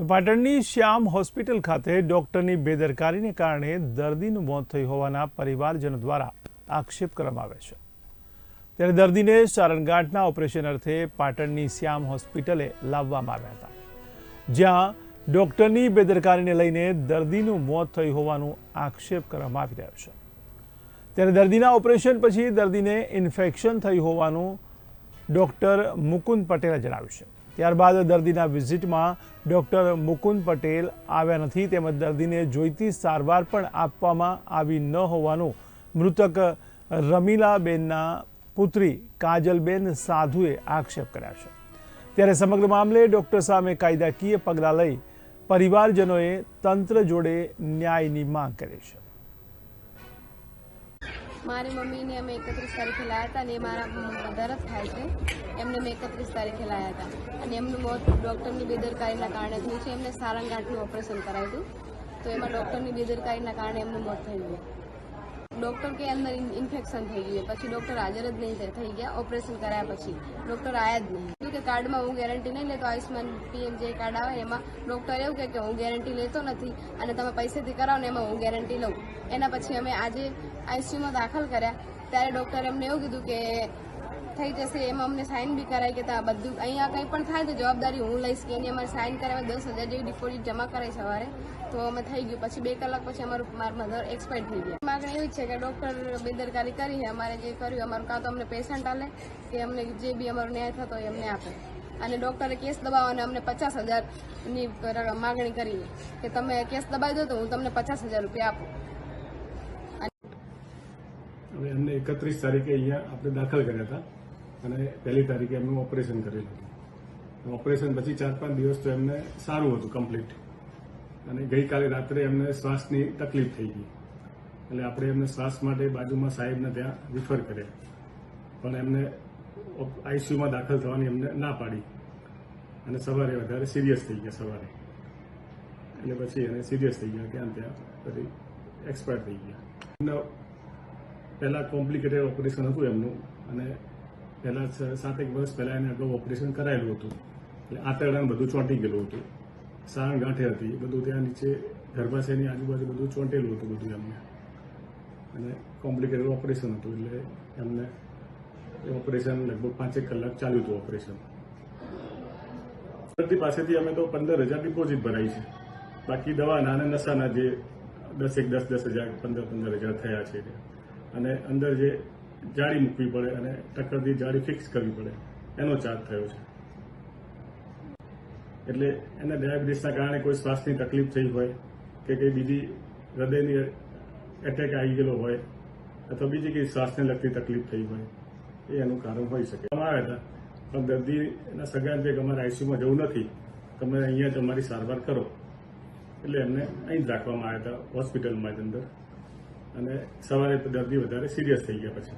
તો પાટણની શ્યામ હોસ્પિટલ ખાતે ડોક્ટરની બેદરકારીને કારણે દર્દીનું મોત થયું હોવાના પરિવારજનો દ્વારા આક્ષેપ કરવામાં આવે છે. ત્યારે દર્દીને સારણગાંઠના ઓપરેશન અર્થે પાટણની શ્યામ હોસ્પિટલે લાવવામાં આવ્યા હતા. જ્યાં ડોક્ટરની બેદરકારીને લઈને દર્દીનું મોત થયું હોવાનું આક્ષેપ કરવામાં આવી રહ્યો છે. ત્યારે દર્દીના ઓપરેશન પછી દર્દીને ઇન્ફેક્શન થયું હોવાનું ડૉક્ટર મુકુંદ પટેલે જણાવ્યું છે. ત્યારબાદ દર્દીના વિઝિટમાં ડૉક્ટર મુકુંદ પટેલ આવ્યા નથી તેમજ દર્દીને જોઈતી સારવાર પણ આપવામાં આવી ન હોવાનું મૃતક રમીલાબેનના પુત્રી કાજલબેન સાધુએ આક્ષેપ કર્યા છે. ત્યારે સમગ્ર મામલે ડૉક્ટર સામે કાયદાકીય પગલાં લઈ પરિવારજનોએ તંત્ર જોડે ન્યાયની માંગ કરી છે. મારી મમ્મીને અમે એકત્રીસ તારીખે લાયા હતા અને એ મારા જ થાય છે. એમને મેં એકત્રીસ તારીખે લાયા હતા. અને એમનું મોત ડૉક્ટરની બેદરકારીના કારણે થયું છે. એમને સારંગાંઠનું ઓપરેશન કરાવ્યું તો એમાં ડૉક્ટરની બેદરકારીના કારણે એમનું મોત થયું ડૉક્ટર કે અંદર ઇન્ફેક્શન થઈ ગયું પછી ડૉક્ટર હાજર જ નહીં થઈ- ગયા, ઓપરેશન કરાયા પછી. ડૉક્ટર આયા જ નહીં. કે કાર્ડમાં હું ગેરંટી નહીં લેતો. આયુષ્માન પીએમ જે કાર્ડ આવે એમાં ડૉક્ટર એવું કે હું ગેરંટી લેતો નથી અને તમે પૈસેથી કરાવો ને એમાં હું ગેરંટી લઉં. એના પછી અમે આજે આઈસીયુમાં દાખલ કર્યા. ત્યારે ડૉક્ટરે અમને એવું કીધું કે થઈ જશે, એમાં અમને સાઇન બી કરાય કે તા બધું અહીંયા કંઈ પણ થાય તો જવાબદારી હું લઈશ કે એની અમારે સાઇન કરાવે દસ હજાર જેવી ડિપોઝિટ જમા કરાય સવારે. તો અમે થઈ ગયું. પછી બે કલાક પછી અમારું મારા મધર એક્સપાયર થઈ ગયા. માગણી એવી છે કે ડૉક્ટર બેદરકારી કરી, અમારે જે કર્યું, અમારું કાં તો અમને પેશન્ટ આલે કે અમને જે બી અમારો ન્યાય થતો હોય અમને આપે. અને ડૉક્ટરે કેસ દબાવવાને અમને પચાસ હજારની માગણી કરી કે તમે કેસ દબાવી દો તો હું તમને પચાસ હજાર રૂપિયા આપું. હવે એમને એકત્રીસ તારીખે અહીંયા આપણે દાખલ કર્યા હતા. અને પહેલી તારીખે એમનું ઓપરેશન કરેલું હતું. ઓપરેશન પછી ચાર પાંચ દિવસ તો એમને સારું હતું કમ્પ્લીટ અને ગઈકાલે રાત્રે એમને શ્વાસની તકલીફ થઈ ગઈ. એટલે આપણે એમને શ્વાસ માટે બાજુમાં સાહેબને ત્યાં રિફર કર્યા. પણ એમને આઈસીયુમાં દાખલ થવાની એમને ના પાડી. અને સવારે વધારે સિરિયસ થઈ ગયા સવારે. એટલે પછી એને સિરિયસ થઈ ગયા ત્યાં ત્યાં પછી એક્સપાયર થઈ ગયા. પહેલાં કોમ્પ્લિકેટેડ ઓપરેશન હતું એમનું. અને પહેલાં સાત એક વર્ષ પહેલાં એને અગાઉ ઓપરેશન કરાયેલું હતું. એટલે આંતરડાને બધું ચોંટી ગયેલું હતું. સાણ ગાંઠે હતી. બધું ત્યાં નીચે ગર્ભાશયની આજુબાજુ બધું ચોંટેલું હતું બધું એમને. અને કોમ્પ્લિકેટેડ ઓપરેશન હતું. એટલે એમને એ ઓપરેશન લગભગ પાંચેક કલાક ચાલ્યું હતું ઓપરેશન દર્દી પાસેથી અમે તો પંદર હજાર ડિપોઝિટ ભરાઈ છે. બાકી દવાના અને નશાના જે દસ એક દસ દસ હજાર, પંદર પંદર હજાર થયા છે. અને અંદર જે જાળી મૂકવી પડે અને ટક્કરથી જાળી ફિક્સ કરવી પડે, એનો ચાર્જ થયો છે. એટલે એને ડાયાબિટીસના કારણે કોઈ શ્વાસની તકલીફ થઈ હોય કે કંઈ બીજી હૃદયની એટેક આવી ગયેલો હોય અથવા બીજી કંઈ શ્વાસને લગતી તકલીફ થઈ હોય, એ એનું કારણ હોઈ શકે. અમે આવ્યા હતા, પણ દર્દીના સગાને કે અમારે આઈસીયુમાં જવું નથી તમે અહીંયા જ અમારી સારવાર કરો. એટલે એમને અહીં જ રાખવામાં આવ્યા હતા, હોસ્પિટલમાં જ અંદર. અને સવારે દર્દી વધારે સિરિયસ થઈ ગયા પછી.